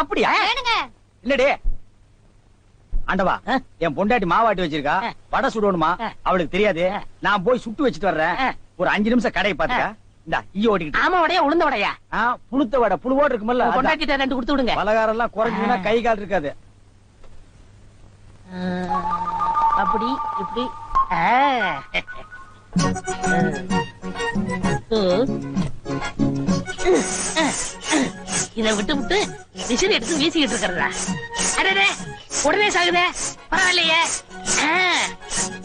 அப்படியா? இல்லடே. ஆண்டவா. என் பொண்டாட்டி மாவாட்டி வச்சிருக்கா. வடை சுடணுமா. அவளுக்கு தெரியாது. நான் போய் சுட்டு வச்சிட்டு வர்றேன். ஒரு அஞ்சு நிமிஷம் கடையை பாத்துக்க இந்த ஈ ஆமா உளுந்த புழுத்த வடை புழுவோடு இருக்குமல்ல. கொண்டாட்டிட்ட ரெண்டு கொடுத்து விடுங்க. பலகாரம் எல்லாம் குறைஞ்சுன்னா கை கால் இருக்காது. ஆ, அப்படி இப்படி. ஆ. இத விட்டு விட்டு விசிறி எடுத்து வீசிக்கிட்டு இருக்கிறதா? அடடே உடனே சாகுதே பரவாயில்லையே.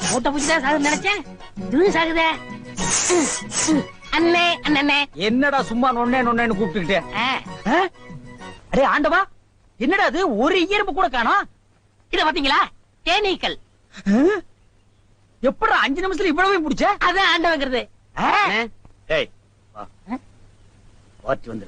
மூட்டை தான் சாகுது நினைச்சேன். இதுவும் சாகுதே. அண்ணே அண்ணே என்னடா சும்மா நொண்ணே நொண்ணேன்னு கூப்பிட்டுக்கிட்டு? அடே ஆண்டவா என்னடா அது? ஒரு இயற்பு கூட காணோம். இத பாத்தீங்களா தேனீக்கள். எப்படா அஞ்சு நிமிஷத்துல இவ்வளவு பிடிச்ச? அதான் ஆண்டவங்கிறது. ஏய் வா. வந்து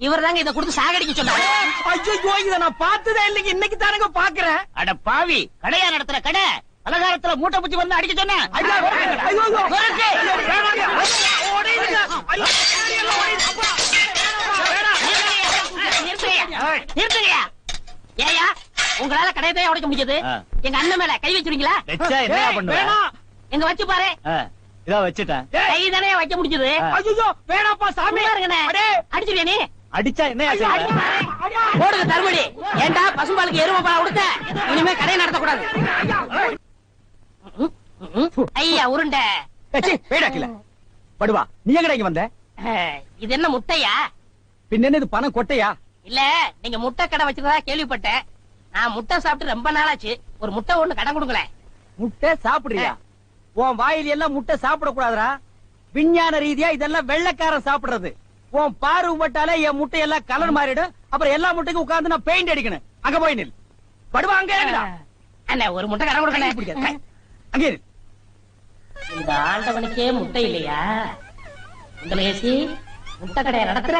இவர் தாங்க இதை கொடுத்து சாகடிக்க சொன்னாரு ஐயோ இத நான் பார்த்ததே இல்லைங்க இன்னைக்கு தானங்க பாக்குறேன் அட பாவி கடையா நடத்துற கடை பலகாரத்துல மூட்டை பூச்சி வந்து அடிக்க சொன்ன ஐயோ, ஐயோ, ஐயோ. விரட்டு. ஐயோ, வேணாங்க. ஓடிடுங்க. ஐயோ, எல்லாம் ஓடிடுங்க. அப்பா. வேணாம். நிறுத்துங்கய்யா. நிறுத்துங்கய்யா. ஏய்யா, உங்களால கடையத்தையே உடைக்க முடியாது. எங்க அண்ணன் மேல கை வச்சிருக்கீங்களா வச்சா என்னயா ஏய், பண்ணுவ வேணாம். எங்க வச்சு பாரு இதோ வச்சுட்டேன் கை தானே வைக்க முடிஞ்சது. ஐயோ, வேணாம்ப்பா சாமி சும்மா இருங்கண்ணே. அடே. அடிச்சிருவியா நீ அடிச்சா? ஐயோ. போடுங்க தர்மடி. ஏண்டா பசும்பாலுக்கு எருமை பால் கொடுத்த இனிமே கடையை நடத்தக்கூடாது. ஐயா உருண்டை. கீழே. படுவா. நீ எங்கடா இங்க வந்த? இது என்ன முட்டையா? பின்ன என்ன இது பணம் கொட்டையா? இல்ல நீங்க முட்டை கடை வச்சிருந்தா கேள்விப்பட்டேன். நான் முட்டை சாப்பிட்டு ரொம்ப நாளாச்சு. ஒரு முட்டை ஒண்ணு கடன் கொடுங்களேன். முட்டை சாப்பிடுறியா? உன் வாயில எல்லாம் முட்டை சாப்பிட கூடாதுடா விஞ்ஞான ரீதியா இதெல்லாம் வெள்ளைக்காரன் சாப்பிடுறது. உன் பார்வை பட்டாலே என் முட்டை எல்லாம் கலர் மாறிடும். அப்புறம் எல்லா முட்டைக்கும் உட்கார்ந்து நான் பெயிண்ட் அடிக்கணும். அங்க போய் நில். படுவா அங்க. அண்ணா ஒரு முட்டை கடன் கை பிடிக்காத, கை. கொடுக்கல அங்க இரு. இந்த ஆண்டவனுக்கே முட்டை இல்லையா? உங்களேசி முட்டை கடையை நடத்துற.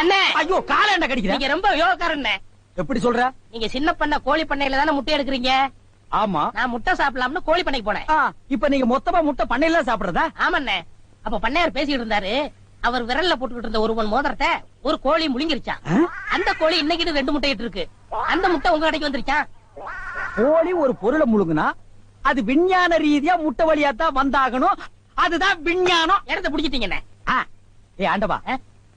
அண்ணே ஐயோ கால என்ன கடிக்கிற? நீங்க ரொம்ப யோகக்காரண்ணே. எப்படி சொல்ற? நீங்க சின்ன பண்ண கோழி பண்ணையில தானே முட்டை எடுக்கிறீங்க? ஆமா. நான் முட்டை சாப்பிடலாம்னு கோழி பண்ணைக்கு போனேன். இப்ப நீங்க மொத்தமா முட்டை பண்ணையில சாப்பிடுறதா? ஆமாண்ணே. அப்ப பண்ணையார் பேசிட்டு இருந்தாரு. அவர் விரல்ல போட்டுக்கிட்டு இருந்த ஒரு மண் மோதிரத்தை ஒரு கோழி முழுங்கிருச்சான் ஆ? அந்த கோழி இன்னைக்கு ரெண்டு முட்டை இட்டு இருக்கு. அந்த முட்டை உங்க கடைக்கு வந்துருச்சான் கோழி ஒரு பொருளை முழுங்குனா அது விஞ்ஞான ரீதியா முட்டை வழியா தான் வந்தாகணும். அதுதான் விஞ்ஞானம். இடத்த பிடிச்சிட்டீங்கண்ணே ஏய் ஆண்டவா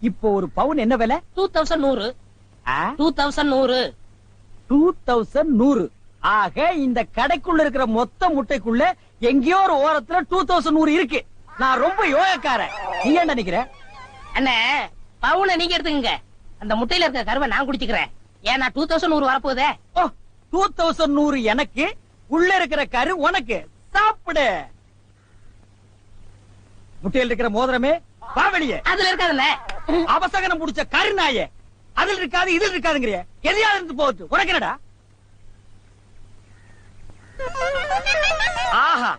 இப்போ ஒரு பவுன் என்ன விலை? டூ தௌசண்ட் நூறு. டூ தௌசண்ட் நூறு. டூ தௌசண்ட் நூறு. ஆக இந்த கடைக்குள்ள இருக்கிற மொத்த முட்டைக்குள்ள எங்கேயோ ஒரு ஓரத்துல டூ தௌசண்ட் நூறு இருக்கு. நான் ரொம்ப யோகக்காரன். நீ என்ன நினைக்கிற? அண்ணே பவுனை நீங்க எடுத்துக்கங்க. அந்த முட்டையில இருக்க கருவை நான் குடிச்சுக்கிறேன். ஏன்னா டூ தௌசண்ட் நூறு வரப்போகுதே. ஓ டூ தௌசண்ட் நூறு எனக்கு? உள்ள இருக்கிற கரு உனக்கு. சாப்பிடு. முட்டையில் இருக்கிற மோதிரமே வா வெளியே. அதுல இருக்காதுல்ல அவசகனம் முடிச்ச கரு நாயே அதில் இருக்காது இதில் இருக்காதுங்கிறிய. எதையாவது இருந்து போகுது உனக்கு என்னடா? ஆஹா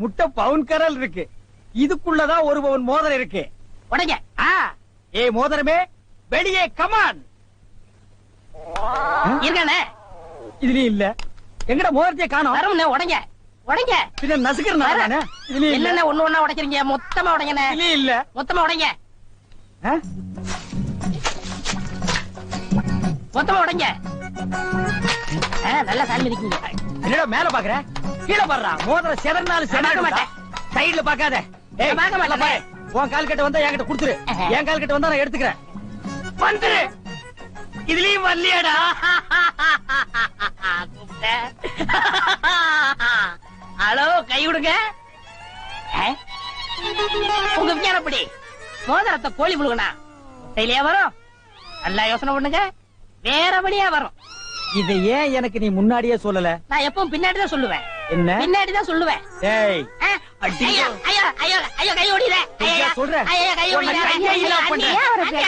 முட்டை பவுன் கரல் இருக்கு. இதுக்குள்ளதான் ஒரு பவுன் மோதிரம் இருக்கு. உடைங்க. ஏய் மோதிரமே. வெளியே கமான் இருக்கானே இதுலயும் இல்ல. எங்கடா மோதிரத்தையே காணோம். வரமுண்ணே உடைங்க. உடைங்க. பின்ன நசுக்கிறேன் நானே இதுலயும் இல்ல. என்னென்ன ஒண்ணு ஒண்ணா உடைக்கிறீங்க? மொத்தமா உடைங்கண்ணே. இதுலயும் இல்ல. மொத்தமா உடைங்க? மொத்தமா உடைங்க. நல்லா சாமி இருக்கீங்க. என்னடா மேல பாக்குற? கீழே பாடுறா. மோதிரம் செதறினாலும் செதற மாட்டேன். சைடுல பாக்காத. உன் கால் கிட்ட வந்தா என்கிட்ட கொடுத்துரு. என் கால் கிட்ட வந்தா நான் எடுத்துக்கிறேன். வந்துரு. இதுலயும் வரலையாடா. ஹலோ கை விடுங்க? உங்க விஞ்ஞானப்படி மோதிரத்தை கோழி முழுகனா முட்டையிலேயே வரும். நல்லா யோசனை பண்ணுங்க. வேறபடியா வரும். இத ஏன் எனக்கு நீ முன்னாடியே சொல்லல? நான் எப்பவும் பின்னாடி தான் சொல்லுவேன். என்ன? பின்னாடி தான் சொல்லுவேன். ஏய். ஐயோ ஐயோ ஐயோ ஐயோ கை ஓடிட. ஐயா, சொல்றேன். ஐயோ கை உன்னை ஓடிட. கையை இல்ல பண்றேன்.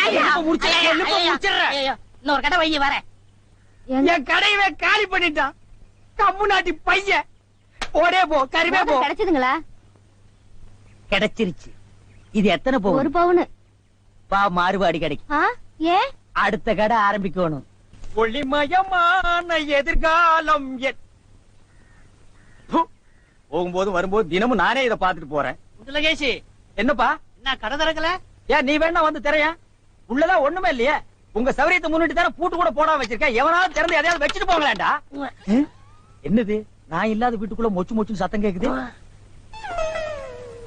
எலும்பை முடிச்சிடுறேன், எலும்பை முடிச்சிடுறேன். இன்னொரு கடை வைய வரேன் என் கடையவே காலி பண்ணிட்டான். கம்மு நாட்டி பையன். ஓடே போ கருவே போ. கிடைச்சதுங்களா? கிடைச்சிருச்சு. இது எத்தனை ஒரு போகும் பவுனு. பா மாறுபாடி கிடைக்கும் ஆ ஏன்? அடுத்த கடை ஆரம்பிக்கணும். ஒளிமயமான எதிர்காலம் என். போகும்போது வரும்போது தினமும் நானே இத பாத்துட்டு போறேன். முத்துலகேஷ் என்னப்பா? என்ன கடை திறக்கல? ஏன் நீ வேணா வந்து திரையன் உள்ளதான் ஒண்ணுமே இல்லையே. உங்க சௌரியத்தை முன்னிட்டு தானே பூட்டு கூட போடாம வச்சிருக்கேன். எவனாவது திறந்து எதையாவது வச்சுட்டு போங்களேன்டா என்னது? நான் இல்லாத வீட்டுக்குள்ள மொச்சு மொச்சு சத்தம் கேக்குது?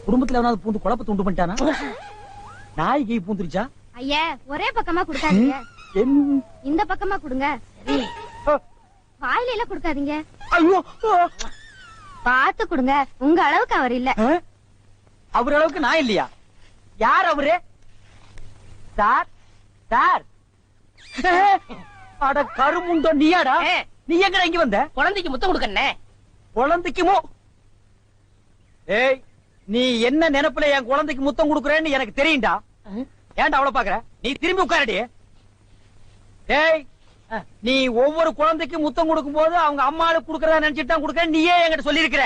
குடும்பத்துல எவனாவது பூந்து குழப்பத்தை உண்டு பண்ணிட்டானா? நாய்க்கு பூந்துருச்சா? ஐயா ஒரே பக்கமா கொடுக்காதீங்க. இந்த பக்கமா கொடுங்க. வாயில எல்லாம் கொடுக்காதீங்க. ஐயோ ஆ, பார்த்து கொடுங்க. உங்க அளவுக்கு அவர் இல்ல? அவர் அளவுக்கு நான் இல்லையா? யார் அவரு? சார்? சார்? அட கருமுண்டோ நீயாடா. நீ எங்கடா இங்க வந்த? குழந்தைக்கு முத்தம் கொடுக்கண்ணே. குழந்தைக்குமோ ஏய் நீ என்ன நினைப்புல என் குழந்தைக்கு முத்தம் கொடுக்கறேன்னு எனக்கு தெரியும்டா. ஏன்டா அவ்வளவு பாக்குற நீ திரும்பி உட்காரடி. ஏய் நீ ஒவ்வொரு குழந்தைக்கும் முத்தம் கொடுக்கும் போது அவங்க அம்மாளுக்கு கொடுக்கறதா நினைச்சிட்டு தான் கொடுக்கற நீயே என்கிட்ட சொல்லியிருக்கிற.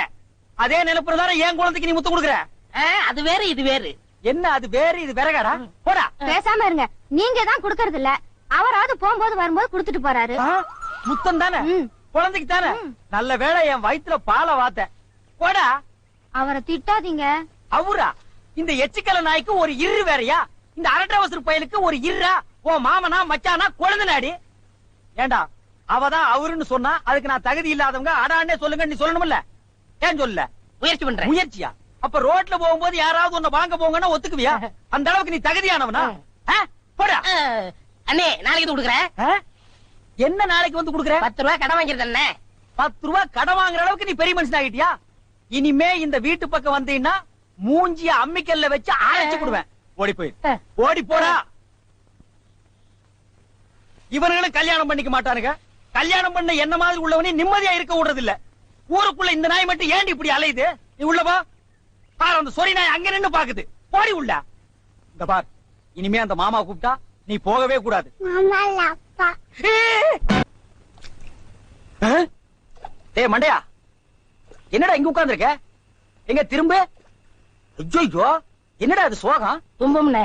அதே நினைப்புல தானே என் குழந்தைக்கு நீ முத்தம் கொடுக்கற. அது வேறு இது வேறு. என்ன அது வேறு இது விறகாடா? போடா. பேசாம இருங்க. நீங்க தான் கொடுக்கறது இல்ல அவராவது போகும்போது வரும்போது கொடுத்துட்டு போறாரு. முத்தம் தானே. குழந்தைக்கு தானே? நல்ல வேளை என் வயித்துல பாலை வாத்த. போடா. அவரை திட்டாதீங்க. அவரா இந்த எச்சிக்கல நாய்க்கு ஒரு இரு வேறயா? இந்த அரட்டவசர் பயலுக்கு ஒரு இருரா உன் மாமனா மச்சானா குழந்தைனாடி ஏண்டா? அவதான் அவருன்னு சொன்னா அதுக்கு நான் தகுதி இல்லாதவங்க அடான்னே சொல்லுங்க நீ சொல்லணும்ல ஏன் சொல்லல? முயற்சி பண்றேன். முயற்சியா? அப்ப ரோட்ல போகும்போது யாராவது உன்னை வாங்க போங்கன்னா ஒத்துக்குவியா? அந்த அளவுக்கு நீ தகுதியானவனா? போடா. அண்ணே நாளைக்கு கொடுக்குறேன்? என்ன நாளைக்கு வந்து குடுக்குற? பத்து ரூபாய் கடன் வாங்கிருது அண்ணே. பத்து ரூபாய் கடன் வாங்குற அளவுக்கு நீ பெரிய மனுஷன் ஆகிட்டியா இனிமே இந்த வீட்டு பக்கம் வந்தீங்கன்னா மூஞ்சிய அம்மிக்கல்ல வச்சு அரைச்சு விடுவேன் ஓடி போய் ஓடி போடா. இவர்களும் கல்யாணம் பண்ணிக்க மாட்டானுங்க. கல்யாணம் பண்ண என்ன மாதிரி உள்ளவனே நிம்மதியா இருக்க விடுறது இல்ல ஊருக்குள்ள இந்த நாய் மட்டும் ஏண்டி இப்படி அலையுது? நீ உள்ள வா பாரு அந்த சொறி நாய் அங்க நின்னு பாக்குது. போடி உள்ள. இந்த பார். இனிமே அந்த மாமா கூப்பிட்டா நீ போகவே கூடாது? டேய் மண்டையா. என்னடா இங்க உட்கார்ந்திருக்க? எங்க திரும்ப? ஐயோ என்னடா அது சோகம்? துன்பம்ண்ணே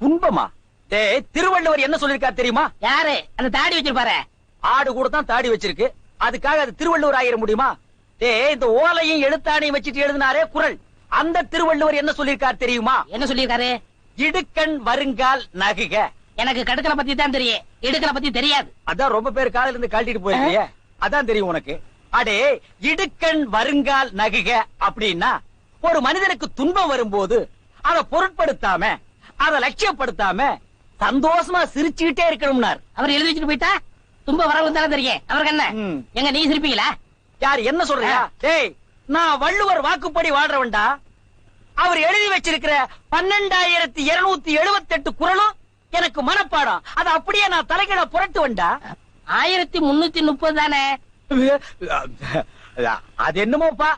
துன்பமா? டேய் திருவள்ளுவர் என்ன சொல்லிருக்காரு தெரியுமா? யாரு? அந்த தாடி வச்சிருப்பாரு. ஆடு கூட தான் தாடி வச்சிருக்கு. அதுக்காக அது திருவள்ளுவர் ஆயிர முடியுமா? டேய் இந்த ஓலையும் எழுத்தாணையும் வச்சுட்டு எழுதினாரே குரல். அந்த திருவள்ளுவர் என்ன சொல்லிருக்காரு தெரியுமா? என்ன சொல்லியிருக்காரு இடுக்கண் வருங்கால் நகுக. எனக்கு கடுக்கனை பத்தி தான் தெரியும். இடுக்கனை பத்தி தெரியாது. அதான் ரொம்ப பேர் காலையில இருந்து கழட்டிட்டு போயிருக்கிய அதான் தெரியும் உனக்கு. அடே இடுக்கண் வருங்கால் நகுக அப்படின்னா ஒரு மனிதனுக்கு துன்பம் வரும்போது அதை பொருட்படுத்தாம அதை லட்சியப்படுத்தாம சந்தோஷமா சிரிச்சுக்கிட்டே இருக்கணும்னார். அவர் எழுதி வச்சுட்டு போயிட்டா? துன்ப வரவு தானே தெரியும் அவருக்கு என்ன. எங்க நீ சிரிப்பீங்களா? யார் என்ன சொல்றியா? டேய் நான் வள்ளுவர் வாக்குப்படி வாழ்றவன்டா. அவர் எழுதி வச்சிருக்கிற பன்னெண்டாயிரத்தி இருநூத்தி எழுபத்தி எட்டு குரலும் எனக்கு மனப்பாடம். அது அப்படியே நான் தலைகீழ புரட்டு வந்தா ஆயிரத்தி முன்னூத்தி முப்பது தானே? அது என்னமோப்பா?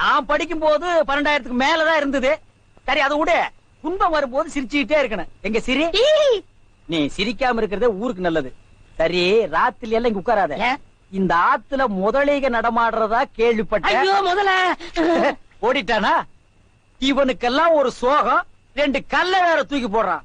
நான் படிக்கும் போது பன்னெண்டாயிரத்துக்கு மேலதான் இருந்தது. சரி அதை விட. துன்பம் வரும்போது சிரிச்சுக்கிட்டே இருக்கணும். எங்க சிரி? நீ சிரிக்காம இருக்கிறதே ஊருக்கு நல்லது. சரி ராத்திரி எல்லாம் இங்க உட்காராத? இந்த ஆத்துல முதலைக நடமாடுறதா கேள்விப்பட்டேன் ஐயோ முதல்ல ஓடிட்டானா? இவனுக்கெல்லாம் ஒரு சோகம் ரெண்டு கல்ல வேற தூக்கி போடுறான்.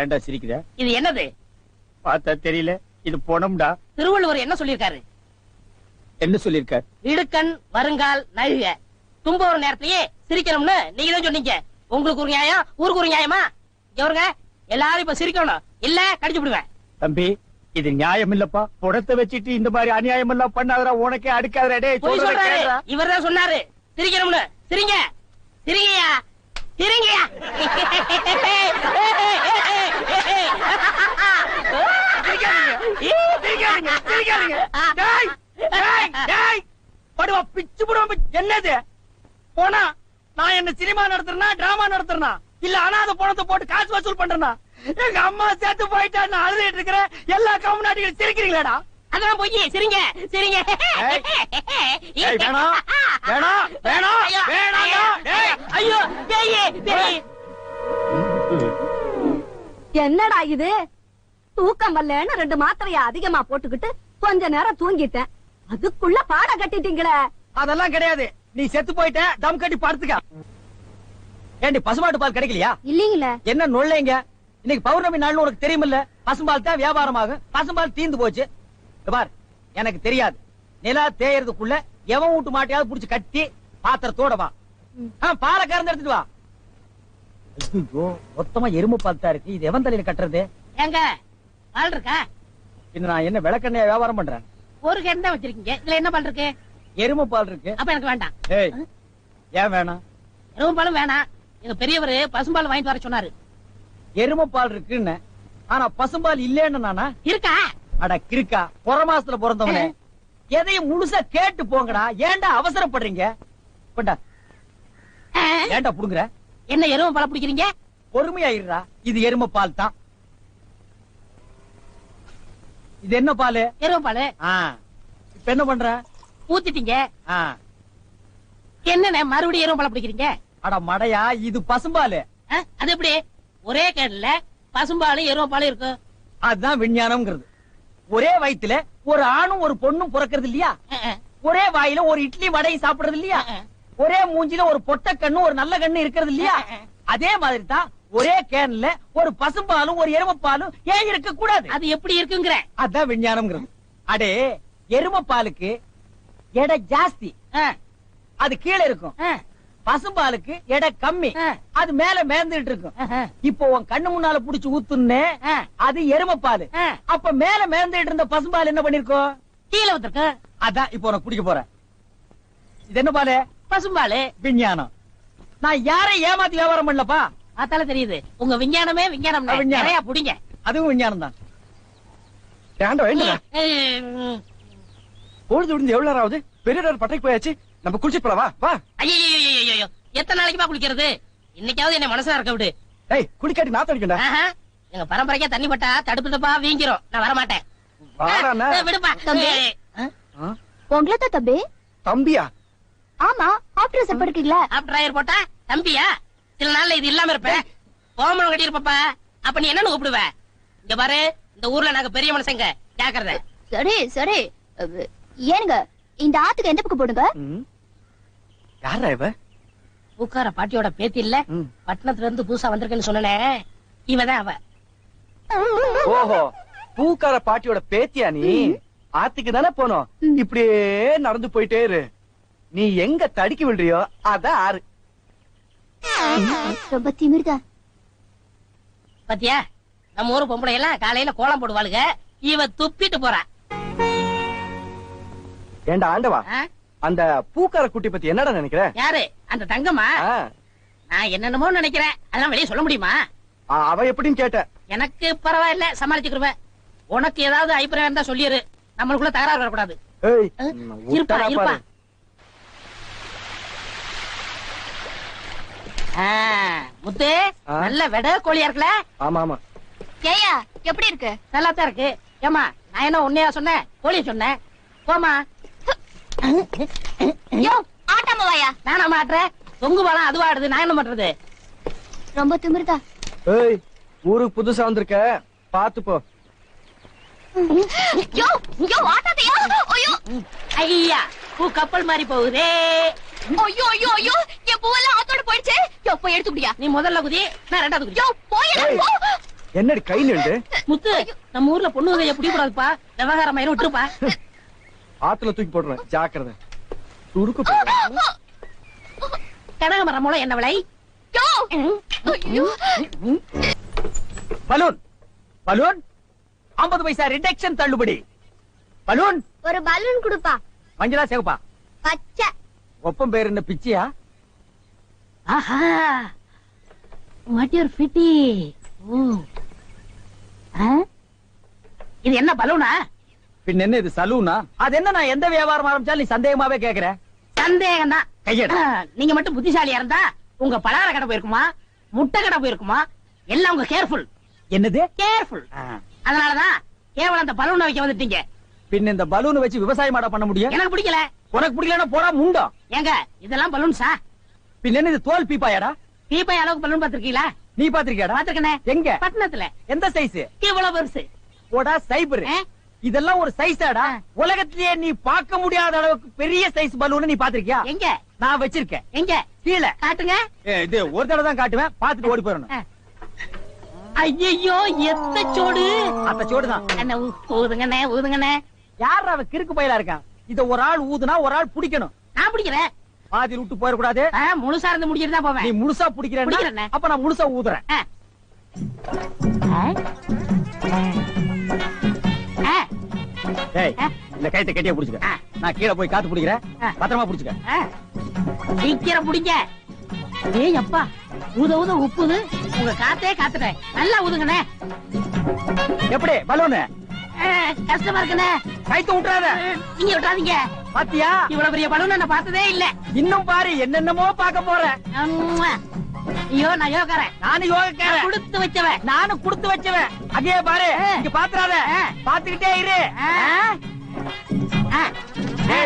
ஏன்டா சிரிக்கிற? இது என்னது? பார்த்தா தெரியல. இது போனோம்டா திருவள்ளுவர் என்ன சொல்லியிருக்காரு? என்ன சொல்லிருக்க இடுக்கண் வருங்கால் நழுக. தும்ப ஒரு நேரத்திலேயே சிரிக்கணும்னு நீங்க தான் சொன்னீங்க. உங்களுக்கு ஒரு நியாயம் ஊருக்கு ஒரு நியாயமா? எவருங்க எல்லாரும் இப்ப சிரிக்கணும். இல்ல கடிச்சு விடுவேன். தம்பி இது நியாயம் இல்லப்பா புடத்தை வச்சிட்டு இந்த மாதிரி அநியாயம் எல்லாம் பண்ணாதடா உனக்கே அடுக்காதடா. டேய் போய் சொல்றத சொல்றாரு. கேளுடா. இவர் தான் சொன்னாரு. சிரிக்கணும்னு. சிரிங்க. பிச்சு புடுவா, பிச்சு. என்னது? போனா நான் என்ன சினிமா நடத்துறேனா டிராமா நடத்துறேனா? இல்ல அனாத பணத்தை போட்டு காசு வசூல் பண்றேனா? எங்க அம்மா சேர்த்து போயிட்டா நான் அழுதுட்டு இருக்கிறேன். எல்லா கம்நாட்டிகளும் சிரிக்கிறீங்களாடா? அதான் போய். சிரிங்க சிரிங்க. ஏய், வேணாம், வேணாம், வேணாம், ஐயோ, பேயே பேய். என்னடா இது? தூக்கம் வரலன்னு ரெண்டு மாத்திரைய அதிகமா போட்டுக்கிட்டு கொஞ்ச நேரம் தூங்கிட்டேன். அதுக்குள்ள பாட கட்டிட்டீங்களே. அதெல்லாம் கிடையாது. நீ செத்து போயிட்ட தம் கட்டி படுத்துக்க. ஏண்டி பசுமாட்டு பால் கிடைக்கலையா? இல்லீங்களே. என்ன நொல்லைங்க? இன்னைக்கு பௌர்ணமி நாள்னு உனக்கு தெரியுமில்ல? பசும்பால் தான் வியாபாரம் ஆகும் பசும்பால் தீந்து போச்சு. பார் எனக்கு தெரியாது. நிலா தேயறதுக்குள்ள எவன் வீட்டு மாட்டையாவது புடிச்சு கட்டி பாத்திரத்தோட வா. பாலை கறந்து எடுத்துட்டு வா. ஐயோ மொத்தமா எருமை பால் தான் இருக்கு. இது எவன் தலையில கட்டுறது? ஏங்க பால் இருக்கா? இது நான் என்ன விளக்கெண்ணெய வியாபாரம் பண்றேன்? ஒரு தான் வச்சிருக்கீங்க. இதுல என்ன பால் இருக்கு? எருமை பால் இருக்கு. அப்ப எனக்கு வேண்டாம். ஏய் ஏன் வேணாம்? எருமை பாலும் வேணாம். எங்க பெரியவரு பசும்பால் வாங்கிட்டு வர சொன்னாரு. எருமை பால் இருக்குன்னு. ஆனா பசும்பால் இல்லேன்னு நானா? இருக்கா? அட கிறுக்கா. புற மாசத்துல பிறந்தவனே. எதையும் முழுசா கேட்டு போங்கடா. ஏன்டா அவசரப்படுறீங்க? கொண்டா. ஏன்டா புடுங்குற? என்ன எருமை பால் பிடிக்கிறீங்க? பொறுமையா இருடா இது எருமை பால் தான். இது என்ன பால்? எருமை பால். இப்ப என்ன பண்ற? ஊத்திட்டீங்க. என்னண்ணே மறுபடியும் எருமை பால் பிடிக்கிறீங்க? அட மடையா இது பசும்பால். அது எப்படி? ஒரே கேன்ல பசும்பாலும் எருமை பாலும் இருக்கும் அதுதான் விஞ்ஞானம்ங்கிறது. ஒரே வயித்துல ஒரு ஆணும் ஒரு பொண்ணும் பிறக்கிறது இல்லையா? ஒரே வாயில ஒரு இட்லி வடையும் சாப்பிடுறது இல்லையா. ஒரே மூஞ்சில ஒரு பொட்ட கண்ணு ஒரு நல்ல கண்ணு இருக்கிறது இல்லையா? அதே மாதிரி தான் ஒரே கேன்ல ஒரு பசும்பாலும் ஒரு எருமைப்பாலும் ஏன் இருக்க கூடாது அது எப்படி இருக்குங்கிற? அதான் விஞ்ஞானம்ங்கிறது. அடே எருமைப்பாலுக்கு எடை ஜாஸ்தி. அது கீழே இருக்கும். பசும்பாலுக்கு எடை கம்மி. அது மேல மேந்துட்டு இருக்கும். இப்போ உன் கண்ணு முன்னால புடிச்சு ஊத்துனே அது எருமைப்பாலு. அப்ப மேல மேந்துட்டு இருந்த பசும்பால் என்ன பண்ணிருக்கோம்? கீழே வந்திருக்கு அதான் இப்போ உனக்கு குடிக்க போறேன். இது என்ன பாலு? பசும்பாலு விஞ்ஞானம். நான் யாரையும் ஏமாத்தி வியாபாரம் பண்ணலப்பா? பார்த்தாலே தெரியுது. உங்க விஞ்ஞானமே விஞ்ஞானம். நிறைய புடிங்க. அதுவும் விஞ்ஞானம் தான். பொழுது விடிஞ்சு எவ்வளவு ஆகுது? பெரிய பட்டைக்கு போயாச்சு. நம்ம குளிச்சிட்டு போலாம். வா வா. ஐயையையையையோ, எத்தனை நாளைக்குமா குளிக்கிறது? இன்னைக்காவது என்ன மனசா இருக்க விடு. ஏய் குடிக்காட்டி நாத்தம் அடிக்கண்டா ஆஹா, எங்க பரம்பரைக்கா தண்ணி பட்டா தடுப்பு தப்பா வீங்கிரும். நான் வர மாட்டேன் விடுப்பா. தம்பி. தான் தம்பி? தம்பியா? ஆமா ஆப்டர் செப் இருக்கீங்களா ஆப்டர் ஆயர் போட்டா தம்பியா? சில நாள்ல இது இல்லாம இருப்பேன் கோமணம் கட்டி இருப்பப்பா அப்ப நீ என்னன்னு கூப்பிடுவ? இங்க பாரு இந்த ஊர்ல நாங்க பெரிய மனுஷங்க. ஜாக்கிரதை சரி சரி. ஏனுங்க இந்த ஆத்துக்கு எந்த பக்கம் போடுங்க. யாரா இவ? பூக்கார பாட்டியோட பேத்தி இல்ல. பட்டணத்துல இருந்து புதுசா வந்திருக்கேன்னு சொன்னனே. இவதான் அவ. ஓஹோ பூக்கார பாட்டியோட பேத்தியா நீ? ஆத்துக்கு தானே போனோம். இப்படியே நடந்து போயிட்டே இரு. நீ எங்க தடுக்கி விடுறியோ அதான் ஆறு. ரொம்ப திமிர்தா? பாத்தியா? நம்ம ஊரு பொம்பளை எல்லாம் காலையில கோலம் போடுவாளுங்க இவ துப்பிட்டு போறா. ஏண்டா ஆண்டவா? ஆ? அந்த பூக்கார குட்டி பத்தி என்னடா நினைக்கிற? யாரு? அந்த தங்கம்மா? ஆ, நான் என்னென்னமோ நினைக்கிறேன். அதெல்லாம் வெளியே சொல்ல முடியுமா? ஆ, அவ எப்படின்னு கேட்ட. எனக்கு பரவாயில்ல சமாளிச்சுக்கிருவேன். உனக்கு ஏதாவது அபிப்பிராயம் இருந்தா சொல்லிரு. நம்மளுக்குள்ள தகராறு வரக்கூடாது. ஏய் இருப்பா இருப்பா. முத்து? நல்ல வெட கோழியா இருக்குல்ல? ஆமா ஆமா ஏயா எப்படி இருக்கு? நல்லா தான் இருக்கு. ஏமா நான் என்ன உன்னையா சொன்னேன்? கோழிய சொன்னேன். போமா யோ ஆட்டாம வாயா. நானா மாட்டுறேன்? தொங்கு அதுவா ஆடுது. நான் என்ன பண்றது ரொம்ப திமிர்தா. ஏய் ஊருக்கு புதுசா வந்திருக்க. பாத்து போ யோ யோ ஆட்டாதையா. ஐயோ. ஐயா பூ கப்பல் மாதிரி போகுதே. ஐயோ ஐயோ ஐயோ என் பூவெல்லாம் ஆத்தோட போயிடுச்சு. யோ போய் எடுத்துக்கிட்டியா நீ முதல்ல குதி நான் ரெண்டாவது குதி. யோ போயடா ஏய். போ. என்னடி கை நின்று முத்து நம்ம ஊர்ல பொண்ணு கைய பிடி கூடாதுப்பா விவகாரம் மயிரும் விட்டுருப்பா. ஆத்துல தூக்கி போடுறேன் ஜாக்கிரதை. துடுக்கு. கனகமரம் மூலம் என்ன விலை? யோ ஐயோ. பலூன். பலூன்? 50 பைசா ரிடக்ஷன் தள்ளுபடி. பலூன்? ஒரு பலூன் கொடுப்பா. மஞ்சளா சிவப்பா? பச்சை. ஒப்பம் பேர் என்ன பிச்சியா? ஆஹா! வாட் யூர் ஃபிட்டி ஓ. ஆ? இது என்ன பலூனா? பின்ன என்ன இது சலூனா? அது என்ன நான் எந்த வியாபாரம் ஆரம்பிச்சாலும் நீ சந்தேகமாவே கேக்குற? சந்தேகம் தான் நீங்க மட்டும் புத்திசாலியா இருந்தா உங்க பலகார கடை போயிருக்குமா? முட்டை கடை போயிருக்குமா? எல்லாம் உங்க கேர்ஃபுல் என்னது? கேர்ஃபுல் அதனாலதான் கேவலம் அந்த பலூனை வைக்க வந்துட்டீங்க. பின்ன இந்த பலூன் வச்சு விவசாயம் பண்ண முடியும்? எனக்கு பிடிக்கல. உனக்கு பிடிக்கலன்னா போடா முண்டம் ஏங்க இதெல்லாம் பலூன்ஸா பின்ன என்ன இது தோல் பீப்பாயாடா? பீப்பை அளவுக்கு பலூன் பாத்திருக்கீங்களா நீ பாத்திருக்கியாடா பாத்திருக்கனே எங்க? பட்டணத்துல. எந்த சைஸ் இவ்வளவு பெருசு. போடா சைபர்? இதெல்லாம் ஒரு சைஸாடா உலகத்திலேயே நீ பார்க்க முடியாத அளவுக்கு பெரிய சைஸ் பலூன் நீ பாத்திருக்கியா எங்க? நான் வச்சிருக்கேன். எங்க? கீழே. காட்டுங்க. இது ஒரு தடவை தான் காட்டுவேன். பாத்துட்டு ஓடி போயிடணும். ஐயோ எத்த சோடு. அத்த சோடுதான். என்ன ஊதுங்கண்ணே ஊதுங்கண்ணே. யார் அவன் கிறுக்கு பயிலா இருக்கான்? இத ஒரு ஆள் ஊதுனா ஒரு ஆள் பிடிக்கணும். நான் பிடிக்கிறேன். பாதியில் விட்டு போயிடக்கூடாது. முழுசா இருந்து முடிச்சிட்டு தான் நீ போவேன் முழுசா பிடிக்கிறேன்னா பிடிக்கிறேனே. அப்ப நான் முழுசா ஊதுறேன். இந்த கைத்தை கட்டியா புடிச்சுக்க. நான் கீழே போய் காத்து பிடிக்கிறேன். பத்திரமா புடிச்சுக்க. சீக்கிரம் பிடிங்க. ஏய் அப்பா ஊத ஊத உப்புது. உங்க காத்தே காத்துட்டேன். நல்லா ஊதுங்கண்ணே. எப்படி பலூனு? கஷ்டமா இருக்குண்ணே. கைத்த விட்டுறாத நீங்க விட்டாதீங்க பாத்தியா? இவ்வளவு பெரிய பலூன் நான் பார்த்ததே இல்ல. இன்னும் பாரு என்னென்னமோ பார்க்க போறேன். ஐயோ நான் யோகாரன். நானும் யோகக்காரன் கொடுத்து வச்சவன். நானும் கொடுத்து வச்சவன். அங்கே பாரு. இங்க பாத்துறாத. பாத்துக்கிட்டே இரு.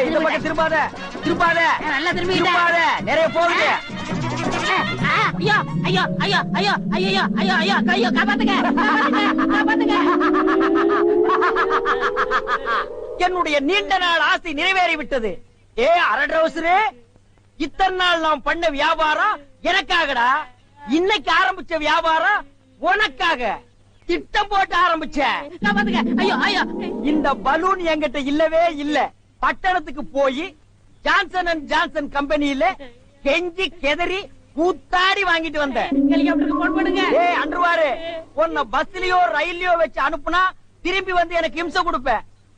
இந்த பக்கம். திரும்பாத. நல்லா திரும்பிட்டேன். திரும்பாத. நிறைய போகுது ஐயோ ஐயோ ஐயோ ஐயோ ஐயோ ஐயோ ஐயோ ஐயோ காப்பாத்துங்க காப்பாத்துங்க என்னுடைய நீண்ட நாள் ஆசை நிறைவேறி விட்டது ஏ அரட்ரவுசரே இத்தனை நாள் நாம் பண்ண வியாபாரம் எனக்காகடா? இன்னைக்கு ஆரம்பிச்ச வியாபாரம் உனக்காக. திட்டம் போட்டு ஐயோ ஐயோ. இந்த பலூன் என்கிட்ட இல்லவே இல்ல. பட்டணத்துக்கு போய் ஜான்சன் அண்ட் ஜான்சன் கம்பெனியில கெஞ்சி கெதறி கூத்தாடி வாங்கிட்டு வந்தேன் ஹெலிகாப்டருக்கு போன் பண்ணுங்க. ஏய் அன்றுவாரு உன்னை பஸ்லயோ ரயில்லயோ வச்சு அனுப்புனா திரும்பி வந்து எனக்கு இம்சை கொடுப்ப.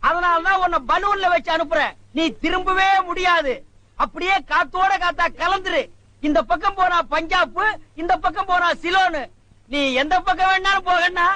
அதனாலதான் உன்னை பலூன்ல வச்சு அனுப்புறேன் நீ திரும்பவே முடியாது. அப்படியே காத்தோட காத்தா கலந்துரு. இந்த பக்கம் போனா பஞ்சாப் இந்த பக்கம் போனா சிலோனு. நீ எந்த பக்கம் வேணாலும் போகண்ணா.